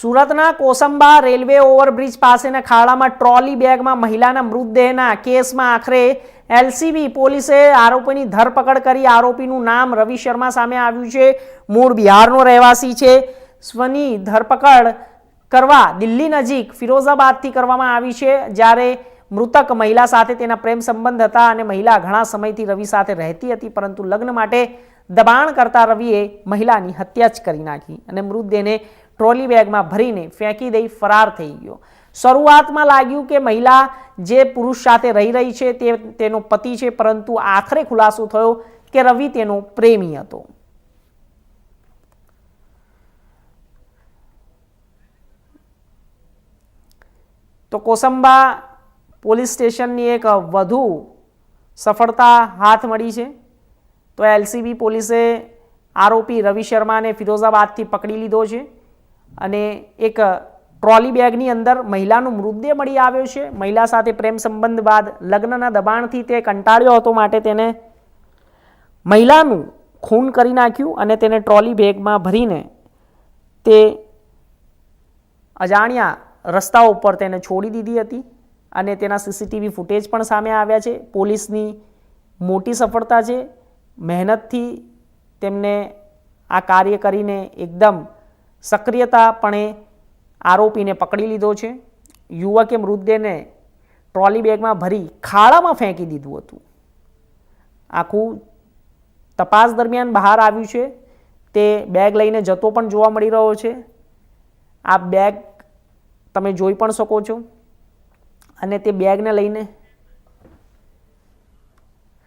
સુરતના Kosamba railway overbridge પાસેના ખાડામાં ટ્રોલી બેગમાં મહિલાના મૃતદેહના કેસમાં આખરે એલસીબી પોલીસે આરોપીની ધરપકડ કરી. આરોપીનું નામ રવિ શર્મા સામે આવ્યું છે. મૂળ બિહારનો રહેવાસી છે. સ્વની ધરપકડ કરવા દિલ્હી નજીક ફિરોઝાબાદથી કરવામાં આવી છે, જ્યારે મૃતક મહિલા સાથે તેના પ્રેમ સંબંધ હતા અને મહિલા ઘણા સમયથી રવિ સાથે રહેતી હતી, પરંતુ લગ્ન માટે દબાણ કરતા રવિએ મહિલાની હત્યા જ કરી નાખી અને મૃતદેહને ટ્રોલી બેગમાં ભરીને ફેંકી દઈ ફરાર થઈ ગયો. શરૂઆતમાં લાગ્યું કે મહિલા જે પુરુષ સાથે રહી રહી છે તે તેનો પતિ છે, પરંતુ આખરે ખુલાસો થયો કે રવિ તેનો પ્રેમી હતો. તો કોસંબા પોલીસ સ્ટેશનની એક વધુ સફળતા હાથ મળી છે. તો એલસીબી પોલીસે આરોપી રવિ શર્માને ફિરોઝાબાદથી પકડી લીધો છે. અને એક ટ્રોલી બેગની અંદર મહિલાનો મૃતદેહ મળી આવ્યો છે. મહિલા સાથે પ્રેમ સંબંધ બાદ લગ્નના દબાણથી તે કંટાળ્યો હતો માટે તેને મહિલાનું ખૂન કરી નાખ્યું અને તેને ટ્રોલી બેગમાં ભરીને તે અજાણ્યા રસ્તા ઉપર તેને છોડી દીધી હતી અને તેના સીસીટીવી ફૂટેજ પણ સામે આવ્યા છે. પોલીસની મોટી સફળતા છે. મહેનતથી તેમને આ કાર્ય કરીને એકદમ સક્રિયતાપણે આરોપીને પકડી લીધો છે. યુવકે મૃતદેહને ટ્રોલી બેગમાં ભરી ખાડામાં ફેંકી દીધું હતું. આખું તપાસ દરમિયાન બહાર આવ્યું છે. તે બેગ લઈને જતો પણ જોવા મળી રહ્યો છે. આ બેગ તમે જોઈ પણ શકો છો. અને તે બેગને લઈને